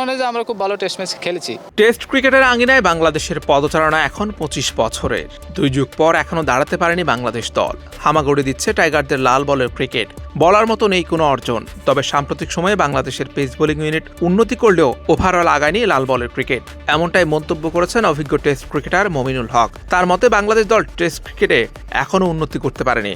মনে হয় যে আমরা খুব ভালো টেস্ট ম্যাচ খেলেছি। টেস্ট ক্রিকেটের আঙ্গিনায় বাংলাদেশের পদচারণা এখন পঁচিশ বছরের। দুই যুগ পর এখনও দাঁড়াতে পারেনি বাংলাদেশ দল। হামাগুড়ি দিচ্ছে টাইগারদের লাল বলের ক্রিকেট। বলার মতো নেই কোনো অর্জন। তবে সাম্প্রতিক সময়ে বাংলাদেশের পেস বোলিং ইউনিট উন্নতি করলেও ওভারঅল আগায়নি লাল বলের ক্রিকেট। এমনটাই মন্তব্য করেছেন অভিজ্ঞ টেস্ট ক্রিকেটার মমিনুল হক। তার মতে বাংলাদেশ দল টেস্ট ক্রিকেটে এখনও উন্নতি করতে পারেনি।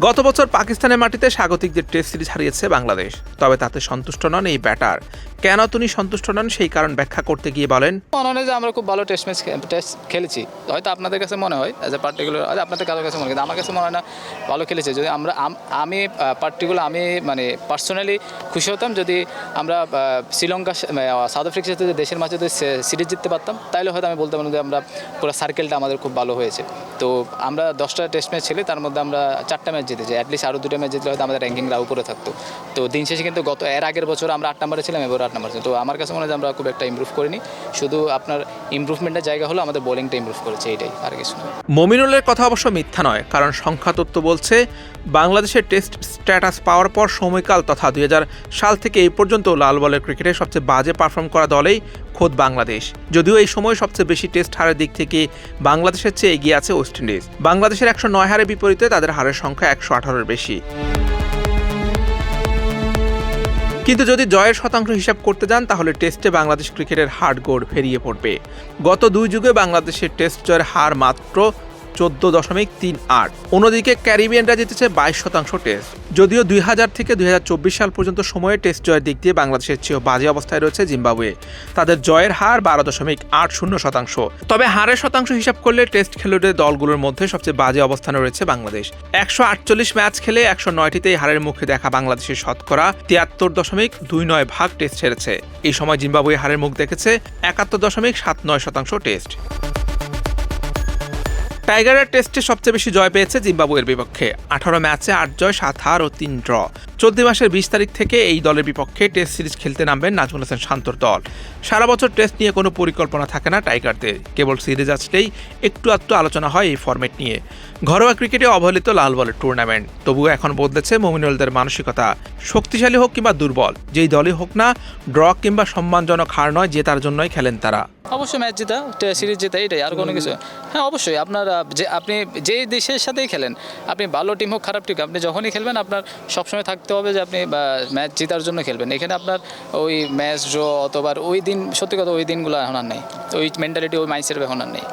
গত বছর পাকিস্তানের মাটিতে স্বাগতিকদের টেস্ট সিরিজ হারিয়েছে বাংলাদেশ, তবে তাতে সন্তুষ্ট নন এই ব্যাটার। কেন তিনি সন্তুষ্ট নন সেই কারণ ব্যাখ্যা করতে গিয়ে বলেন। মনে হয় যে আমরা খুব ভালো টেস্ট ম্যাচ টেস্ট খেলেছি। হয়তো আপনাদের কাছে মনে হয় অ্যাজ এ পার্টিকুলার আপনাদের কারোর কাছে মনে হয় আমার কাছে মনে হয় না ভালো খেলেছে। যদি আমরা আমি পার্টিকুলার আমি মানে পার্সোনালি খুশি হতাম যদি আমরা শ্রীলঙ্কা সাউথ আফ্রিকার সাথে দেশের মাঝে যদি সিরিজ জিততে পারতাম তাহলে হয়তো আমি বলতে পারতাম যে আমরা পুরো সার্কেলটা আমাদের খুব ভালো হয়েছে। তো আমরা দশটা টেস্ট ম্যাচ খেলি, তার মধ্যে আমরা চারটা ম্যাচ জিতেছি। অ্যাটলিস্ট আরও দুটো ম্যাচ জিতলে হয়তো আমাদের র্যাঙ্কিংটা উপরে থাকতো। তো দিন শেষে কিন্তু গত এর আগের বছর আমরা আট নম্বরে ছিলাম, এবার আট নম্বর তো আমার কাছে মনে হয় আমরা খুব একটা ইমপ্রুভ করিনি। শুধু আপনার ইমপ্রুভমেন্টের জায়গা হলো আমাদের বোলিংটা ইমপ্রুভ করেছে এটাই আর কিছু না। মমিনুলের কথা অবশ্য মিথ্যা নয়, কারণ সংখ্যা তত্ত্ব বলছে, বাংলাদেশের টেস্ট স্ট্যাটাস পাওয়ার পর সময়কাল তথা দুই হাজার সাল থেকে এই পর্যন্ত লাল বলের ক্রিকেটে সবচেয়ে বাজে পারফর্ম করা দলেই খোদ বাংলাদেশ। যদিও এই সময় সবচেয়ে বেশি টেস্ট হারের দিক থেকে বাংলাদেশের চেয়ে এগিয়ে আছে ওয়েস্ট ইন্ডিজ। বাংলাদেশের একশো নয় হারের বিপরীতে তাদের হারের সংখ্যা একশো আঠারোর বেশি। কিন্তু যদি জয়ের শতাংশ হিসাব করতে যান, তাহলে টেস্টে বাংলাদেশ ক্রিকেটের হার্ড গোড় ফেরিয়ে পড়বে। গত দুই যুগে বাংলাদেশের টেস্ট জয়ের হার মাত্র চোদ্দ দশমিক তিন আট। অন্যদিকে ক্যারিবিয়ানরা জিতেছে বাইশ শতাংশ টেস্ট। যদিও দুই হাজার থেকে দুই হাজার চব্বিশ সাল পর্যন্ত সময়ে টেস্ট জয়ের দিক দিয়ে বাংলাদেশের চেয়েও বাজে অবস্থায় রয়েছে জিম্বাবুয়ে। তাদের জয়ের হার বারো দশমিক আট শূন্য শতাংশ। তবে হারের শতাংশ হিসাব করলে টেস্ট খেলুড়ে দলগুলোর মধ্যে সবচেয়ে বাজে অবস্থানে রয়েছে বাংলাদেশ। একশো আটচল্লিশ ম্যাচ খেলে একশো নয়টিতেই হারের মুখে দেখা বাংলাদেশের শতকরা তিয়াত্তর দশমিক দুই নয় ভাগ টেস্ট ছেড়েছে এই সময় জিম্বাবুয়ে হারের মুখ দেখেছে একাত্তর দশমিক সাত নয় শতাংশ টেস্ট। টাইগারের টেস্টে সবচেয়ে বেশি জয় পেয়েছে জিম্বাবুয়ের বিপক্ষে। আঠারো ম্যাচে আট জয় সাত হার ও তিন ড্র। চলতি মাসের বিশ তারিখ থেকে এই দলের বিপক্ষে টেস্ট সিরিজ খেলতে নামবেন নাজমুল হাসান শান্তর দল। সারা বছর টেস্ট নিয়ে কোনো পরিকল্পনা থাকে না টাইগারদের। কেবল সিরিজ আসলেই একটু আধটু আলোচনা হয় এই ফরম্যাট নিয়ে। ঘরোয়া ক্রিকেটে অবহেলিত লাল বলের টুর্নামেন্ট তবুও এখন বদলেছে মমিনুলদের মানসিকতা। শক্তিশালী হোক কিংবা দুর্বল যেই দলই হোক না ড্র কিংবা সম্মানজনক হার নয় জেতার জন্যই খেলেন তারা। অবশ্যই ম্যাচ জেতা সিরিজ জেতা এটাই আর কোনো কিছু। হ্যাঁ অবশ্যই আপনার যে আপনি যে দেশের সাথেই খেলেন, আপনি ভালো টিম হোক, খারাপ টিম আপনি যখনই খেলবেন, আপনার সবসময় থাকতে হবে যে আপনি ম্যাচ জেতার জন্য খেলবেন। এখানে আপনার ওই ম্যাচ ড্র অথবা ওই দিন, সত্যি কথা, ওই দিনগুলো এখন আর নেই। ওই মেন্টালিটি ওই মাইন্ডসেট এখন আর নেই।